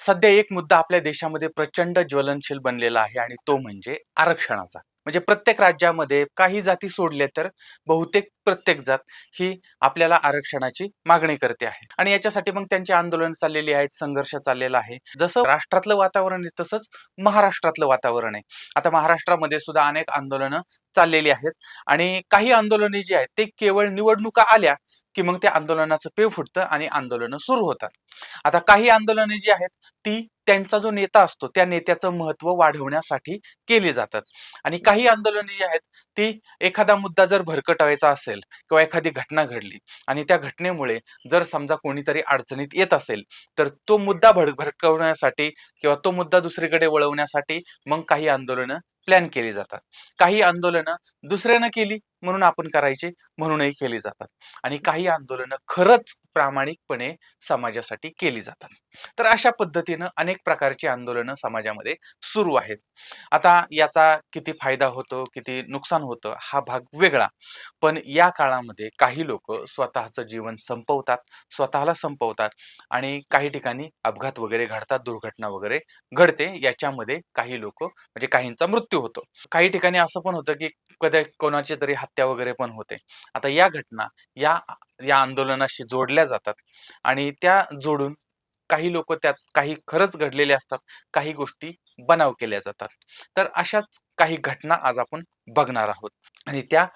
सध्या एक मुद्दा आपल्या देशामध्ये प्रचंड ज्वलनशील बनलेला आहे आणि तो म्हणजे आरक्षणाचा. म्हणजे प्रत्येक राज्यामध्ये काही जाती सोडल्या तर बहुतेक प्रत्येक जात ही आपल्याला आरक्षणाची मागणी करते आहे. आणि याच्यासाठी मग त्यांची आंदोलन चाललेली आहेत संघर्ष चाललेला आहे. जसं राष्ट्रातलं वातावरण आहे तसंच महाराष्ट्रातलं वातावरण आहे. आता महाराष्ट्रामध्ये सुद्धा अनेक आंदोलनं चाललेली आहेत. आणि काही आंदोलने जी आहेत ते केवळ निवडणुका आल्या की मग त्या आंदोलनाचं पेव फुटतं आणि आंदोलनं सुरू होतात. आता काही आंदोलने जी आहेत ती त्यांचा जो नेता असतो त्या नेत्याचं महत्त्व वाढवण्यासाठी केली जातात. आणि काही आंदोलने जी आहेत ती एखादा मुद्दा जर भरकटावायचा असेल किंवा एखादी घटना घडली आणि त्या घटनेमुळे जर समजा कोणीतरी अडचणीत येत असेल तर तो मुद्दा भड भडकवण्यासाठी किंवा तो मुद्दा दुसरीकडे वळवण्यासाठी मग काही आंदोलनं प्लॅन केली जातात. काही आंदोलनं दुसऱ्यानं केली म्हणून आपण करायचे म्हणूनही केली जातात. आणि काही आंदोलनं खरंच प्रामाणिकपणे समाजासाठी केली जातात. तर अशा पद्धतीनं अनेक प्रकारची आंदोलनं समाजामध्ये सुरू आहेत. आता याचा किती फायदा होतो किती नुकसान होतं हा भाग वेगळा. पण या काळामध्ये काही लोक स्वतःचं जीवन संपवतात स्वतःला संपवतात आणि काही ठिकाणी अपघात वगैरे घडतात दुर्घटना वगैरे घडते. याच्यामध्ये काही लोक म्हणजे काहींचा मृत्यू होतो. काही ठिकाणी असं पण होतं की कधी कोणाची तरी हत्या वगैरे पण होते. आता या घटना या या आंदोलनाशी जोडल्या जातात आणि त्या जोडून काही लोक त्यात काही खरंच घडलेले असतात काही गोष्टी बनाव केल्या जातात. तर अशाच काही घटना आज आपण बघणार आहोत आणि त्या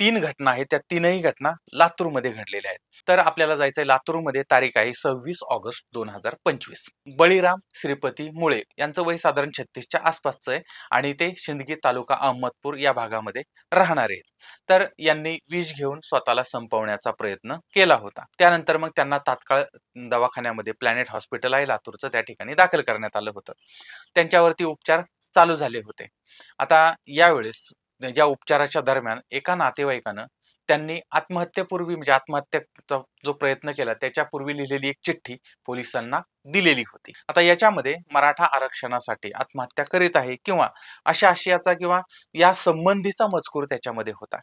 तीन घटना आहेत. त्या तीनही घटना लातूरमध्ये घडलेल्या आहेत. तर आपल्याला जायचंय लातूरमध्ये तारीख आहे सव्वीस ऑगस्ट दोन हजार पंचवीस. बळीराम श्रीपती मुळे यांचं वय साधारण छत्तीसच्या आसपासचं आहे आणि ते शिंदगी तालुका अहमदपूर या भागामध्ये राहणारे आहेत. तर यांनी विष घेऊन स्वतःला संपवण्याचा प्रयत्न केला होता. त्यानंतर मग त्यांना तात्काळ दवाखान्यामध्ये प्लॅनेट हॉस्पिटल आहे लातूरचं. त्या ठिकाणी दाखल करण्यात आलं होतं. त्यांच्यावरती उपचार चालू झाले होते. आता यावेळेस ज्या उपचाराच्या दरम्यान एका नातेवाईकानं त्यांनी आत्महत्येपूर्वी म्हणजे आत्महत्येचा जो प्रयत्न केला त्याच्यापूर्वी लिहिलेली एक चिठ्ठी पोलिसांना दिलेली होती. आता याच्यामध्ये मराठा आरक्षणासाठी आत्महत्या करीत आहे किंवा अशा आशयाचा किंवा या संबंधीचा मजकूर त्याच्यामध्ये होता.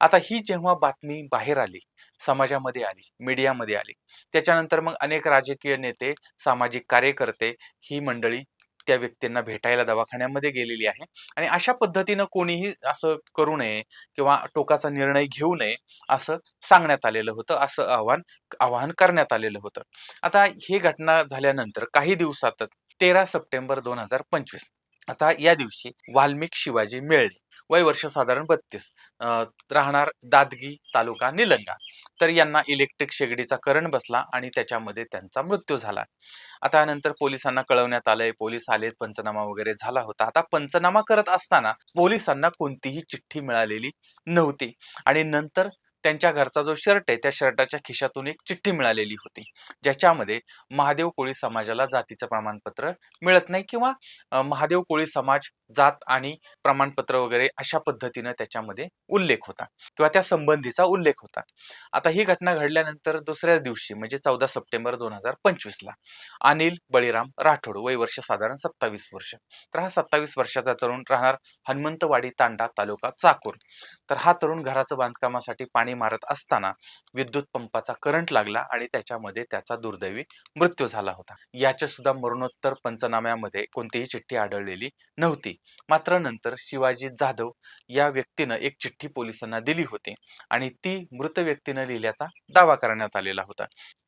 आता ही जेव्हा बातमी बाहेर आली समाजामध्ये आली मीडियामध्ये आली त्याच्यानंतर मग अनेक राजकीय नेते सामाजिक कार्यकर्ते ही मंडळी त्या व्यक्तींना भेटायला दवाखान्यामध्ये गेलेली आहे. आणि अशा पद्धतीनं कोणीही असं करू नये किंवा टोकाचा निर्णय घेऊ नये असं सांगण्यात आलेलं होतं. असं आव्हान आवाहन करण्यात आलेलं होतं. आता ही घटना झाल्यानंतर काही दिवसातच तेरा सप्टेंबर दोन हजार पंचवीस आता या दिवशी वाल्मिक शिवाजी मिळले. वय वर्ष साधारण बत्तीस राहणार दादगी तालुका निलंगा. तर यांना इलेक्ट्रिक शेगडीचा करंट बसला आणि त्याच्यामध्ये त्यांचा मृत्यू झाला. आता नंतर पोलिसांना कळवण्यात आलंय पोलीस आलेत पंचनामा वगैरे झाला होता. आता पंचनामा करत असताना पोलिसांना कोणतीही चिठ्ठी मिळालेली नव्हती. आणि नंतर त्यांच्या घरचा जो शर्ट आहे त्या शर्टाच्या खिशातून एक चिठ्ठी मिळालेली होती. ज्याच्यामध्ये महादेव कोळी समाजाला जातीचं प्रमाणपत्र मिळत नाही किंवा महादेव कोळी समाज जात आणि प्रमाणपत्र वगैरे अशा पद्धतीनं त्याच्यामध्ये उल्लेख होता किंवा त्या संबंधीचा उल्लेख होता. आता ही घटना घडल्यानंतर दुसऱ्या दिवशी म्हणजे चौदा सप्टेंबर दोन हजार पंचवीसला अनिल बळीराम राठोड वय वर्ष साधारण सत्तावीस वर्ष. तर हा सत्तावीस वर्षाचा तरुण राहणार हनुमंतवाडी तांडा तालुका चाकूर. तर हा तरुण घराचं बांधकामासाठी पाणी मारत असताना विद्युत पंपाचा करंट लागला आणि त्याच्यामध्ये त्याचा दुर्दैवी मृत्यू झाला होता. याच्या सुद्धा मरणोत्तर पंचनाम्यामध्ये कोणतीही चिठ्ठी आढळलेली नव्हती. मात्र नंतर शिवाजी जाधव या व्यक्तीनं एक चिठ्ठी पोलिसांना दिली होती आणि ती मृत व्यक्तीनं लिहिल्याचा दावा करण्यात आलेला होता.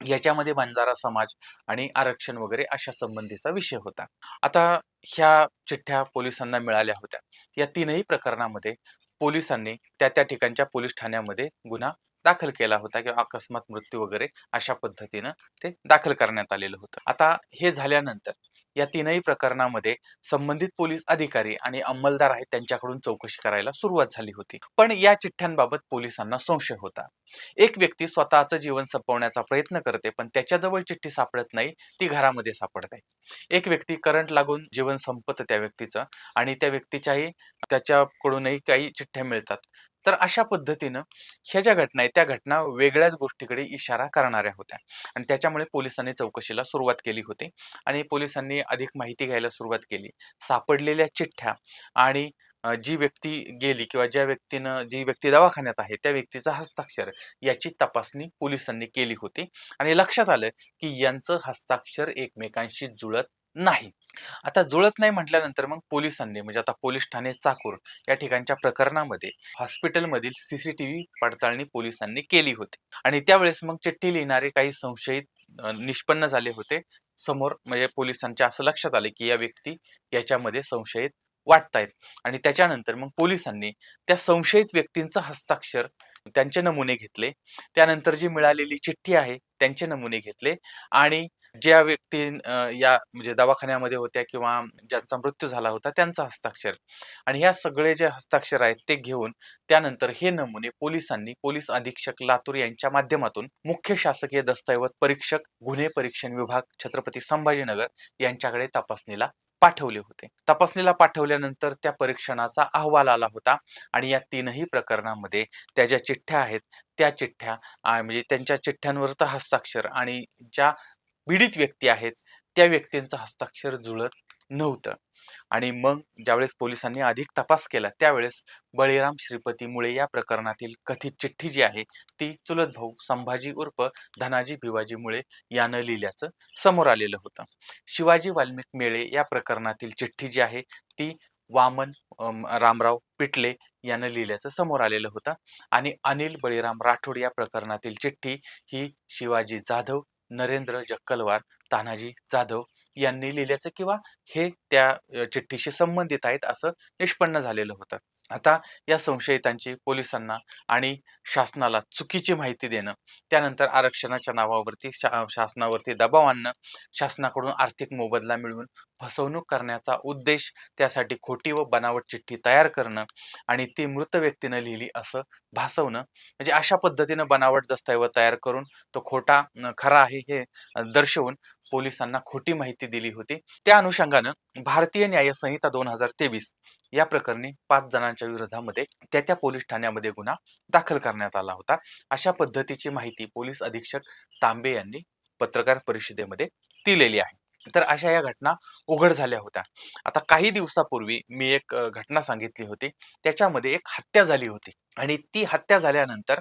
याच्यामध्ये बंजारा समाज आणि आरक्षण वगैरे अशा संबंधीचा विषय होता. आता ह्या चिठ्ठ्या पोलिसांना मिळाल्या होत्या. या तीनही प्रकरणामध्ये पोलिसांनी त्या त्या ठिकाणच्या पोलीस ठाण्यामध्ये गुन्हा दाखल केला होता किंवा अकस्मात मृत्यू वगैरे अशा पद्धतीनं ते दाखल करण्यात आलेलं होतं. आता हे झाल्यानंतर या तीनही प्रकरणामध्ये संबंधित पोलीस अधिकारी आणि अंमलदार आहेत त्यांच्याकडून चौकशी करायला सुरुवात झाली होती. पण या चिठ्ठ्यांबाबत पोलिसांना संशय होता. एक व्यक्ती स्वतःचं जीवन संपवण्याचा प्रयत्न करते पण त्याच्याजवळ चिठ्ठी सापडत नाही ती घरामध्ये सापडते. एक व्यक्ती करंट लागून जीवन संपत त्या व्यक्तीचं आणि त्या व्यक्तीच्याही त्याच्याकडूनही काही चिठ्ठ्या मिळतात. तर अशा पद्धतीनं ह्या ज्या घटना आहेत त्या घटना वेगळ्याच गोष्टीकडे इशारा करणाऱ्या होत्या. आणि त्याच्यामुळे पोलिसांनी चौकशीला सुरुवात केली होती. आणि पोलिसांनी अधिक माहिती घ्यायला सुरुवात केली. सापडलेल्या चिठ्ठ्या आणि जी व्यक्ती गेली किंवा ज्या व्यक्तीनं जी व्यक्ती दवाखान्यात आहे त्या व्यक्तीचा हस्ताक्षर याची तपासणी पोलिसांनी केली होती. आणि लक्षात आलं की यांचं हस्ताक्षर एकमेकांशी जुळत नाही. आता जुळत नाही म्हटल्यानंतर मग पोलिसांनी म्हणजे आता पोलीस ठाणे चाकूर या ठिकाणच्या प्रकरणामध्ये हॉस्पिटलमधील सीसीटीव्ही पडताळणी पोलिसांनी केली होती. आणि त्यावेळेस मग चिठ्ठी लिहिणारे काही संशयित अ, निष्पन्न झाले होते. समोर म्हणजे पोलिसांच्या असं लक्षात आले की या व्यक्ती याच्यामध्ये संशयित वाटतायत. आणि त्याच्यानंतर मग पोलिसांनी त्या संशयित व्यक्तींचं हस्ताक्षर त्यांचे नमुने घेतले. त्यानंतर जी मिळालेली चिठ्ठी आहे त्यांचे नमुने घेतले. आणि ज्या व्यक्ती या म्हणजे दवाखान्यामध्ये होत्या किंवा ज्यांचा मृत्यू झाला होता त्यांचा हस्ताक्षर. आणि ह्या सगळे जे हस्ताक्षर आहेत ते घेऊन त्यानंतर हे नमुने पोलिसांनी पोलीस अधीक्षक लातूर यांच्या माध्यमातून मुख्य शासकीय दस्तऐवज परीक्षक गुन्हे परीक्षण विभाग छत्रपती संभाजीनगर यांच्याकडे तपासणीला पाठवले होते. तपासणीला पाठवल्यानंतर त्या परीक्षणाचा अहवाल आला होता आणि या तीनही प्रकरणामध्ये त्या ज्या चिठ्ठ्या आहेत त्या चिठ्ठ्या म्हणजे त्यांच्या चिठ्ठ्यांवर तर हस्ताक्षर आणि ज्या पीडित व्यक्ती आहेत त्या व्यक्तींचं हस्ताक्षर जुळत नव्हतं. आणि मग ज्यावेळेस पोलिसांनी अधिक तपास केला त्यावेळेस बळीराम श्रीपती मुळे या प्रकरणातील कथित चिठ्ठी जी आहे ती चुलत भाऊ संभाजी उर्फ धनाजी भिवाजी मुळे यानं लिहिल्याचं समोर आलेलं होतं. शिवाजी वाल्मिक मेळे या प्रकरणातील चिठ्ठी जी आहे ती वामन रामराव पिटले यानं लिहिल्याचं समोर आलेलं होतं. आणि अनिल बळीराम राठोड या प्रकरणातील चिठ्ठी ही शिवाजी जाधव नरेंद्र जक्कलवार तानाजी जाधव यांनी लिहिल्याचं किंवा हे त्या चिठ्ठीशी संबंधित आहेत असं निष्पन्न झालेलं होतं. आता या संशयितांची पोलिसांना आणि शासनाला चुकीची माहिती देणं त्यानंतर आरक्षणाच्या नावावरती शा शासनावरती दबाव आणणं शासनाकडून आर्थिक मोबदला मिळवून फसवणूक करण्याचा उद्देश त्यासाठी खोटी व बनावट चिठ्ठी तयार करणं आणि ती मृत व्यक्तीनं लिहिली असं भासवणं. म्हणजे अशा पद्धतीनं बनावट दस्तऐवज तयार करून तो खोटा खरा आहे हे दर्शवून पोलिसांना खोटी माहिती दिली होती. त्या अनुषंगानं भारतीय न्याय संहिता दोन हजार तेवीस या प्रकरणी पाच जणांच्या विरोधामध्ये त्या त्या पोलीस ठाण्यामध्ये गुन्हा दाखल करण्यात आला होता. अशा पद्धतीची माहिती पोलीस अधीक्षक तांबे यांनी पत्रकार परिषदेमध्ये दिलेली आहे. तर अशा या घटना उघड झाल्या होत्या. आता काही दिवसापूर्वी मी एक घटना सांगितली होती. त्याच्यामध्ये एक हत्या झाली होती. आणि ती हत्या झाल्यानंतर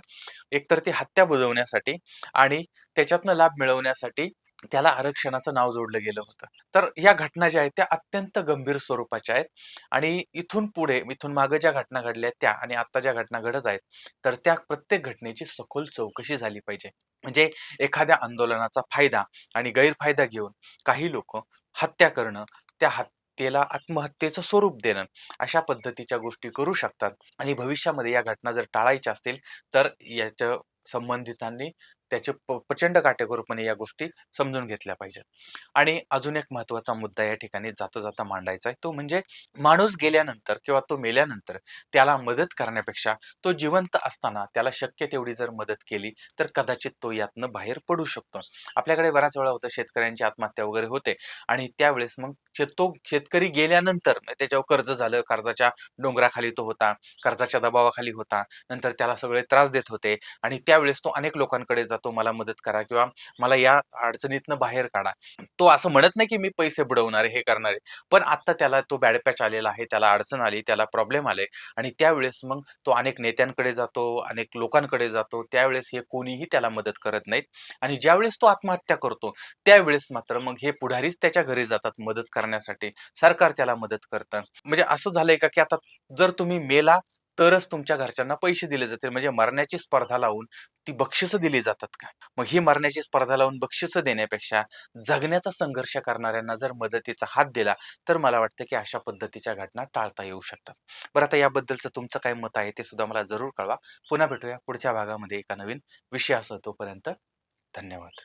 एकतर ती हत्या बुजवण्यासाठी आणि त्याच्यातनं लाभ मिळवण्यासाठी त्याला आरक्षणाचं नाव जोडलं गेलं होतं. तर या घटना ज्या आहेत त्या अत्यंत गंभीर स्वरूपाच्या आहेत. आणि इथून पुढे इथून मागे ज्या घटना घडल्या त्या आणि आता ज्या घटना घडत आहेत तर त्या प्रत्येक घटनेची सखोल चौकशी झाली पाहिजे. म्हणजे एखाद्या आंदोलनाचा फायदा आणि गैरफायदा घेऊन काही लोक हत्या करणं त्या हत्येला आत्महत्येचं स्वरूप देणं अशा पद्धतीच्या गोष्टी करू शकतात. आणि भविष्यामध्ये या घटना जर टाळायच्या असतील तर याच्या संबंधितांनी त्याचे प- प्रचंड काटेकोरपणे या गोष्टी समजून घेतल्या पाहिजेत. आणि अजून एक महत्त्वाचा मुद्दा या ठिकाणी जाता जाता मांडायचा आहे. तो म्हणजे माणूस गेल्यानंतर किंवा तो मेल्यानंतर त्याला मदत करण्यापेक्षा तो जिवंत असताना त्याला शक्य तेवढी जर मदत केली तर कदाचित तो यातनं बाहेर पडू शकतो. आपल्याकडे बऱ्याच वेळा होतं शेतकऱ्यांची आत्महत्या वगैरे होते आणि त्यावेळेस मग शे- तो शेतकरी गेल्यानंतर त्याच्यावर कर्ज झालं कर्जाच्या डोंगराखाली तो होता कर्जाच्या दबावाखाली होता नंतर त्याला सगळे त्रास देत होते आणि त्यावेळेस तो अनेक लोकांकडे जातो तो मला मदत करा किंवा मला या अडचणीतनं बाहेर काढा. तो असं म्हणत नाही की मी पैसे बुडवणारे हे करणारे पण आता त्याला तो बॅड पॅच आलेला आहे त्याला अडचण आली त्याला प्रॉब्लेम आले आणि त्यावेळेस मग तो अनेक नेत्यांकडे जातो अनेक लोकांकडे जातो. त्यावेळेस हे कोणीही त्याला मदत करत नाहीत आणि ज्यावेळेस तो आत्महत्या करतो त्यावेळेस मात्र मग हे पुढारीच त्याच्या घरी जातात मदत करण्यासाठी. सरकार त्याला मदत करतं. म्हणजे असं झालंय का की आता जर तुम्ही मेला तरच तुमच्या घरच्यांना पैसे दिले जातील. म्हणजे मरण्याची स्पर्धा लावून ती बक्षिसं दिली जातात का? मग ही मरण्याची स्पर्धा लावून बक्षिसं देण्यापेक्षा जगण्याचा संघर्ष करणाऱ्यांना जर मदतीचा हात दिला तर मला वाटतं की अशा पद्धतीच्या घटना टाळता येऊ शकतात. बरं आता याबद्दलचं तुमचं काय मत आहे ते सुद्धा मला जरूर कळवा. पुन्हा भेटूया पुढच्या भागामध्ये एका नवीन विषयासह तोपर्यंत धन्यवाद.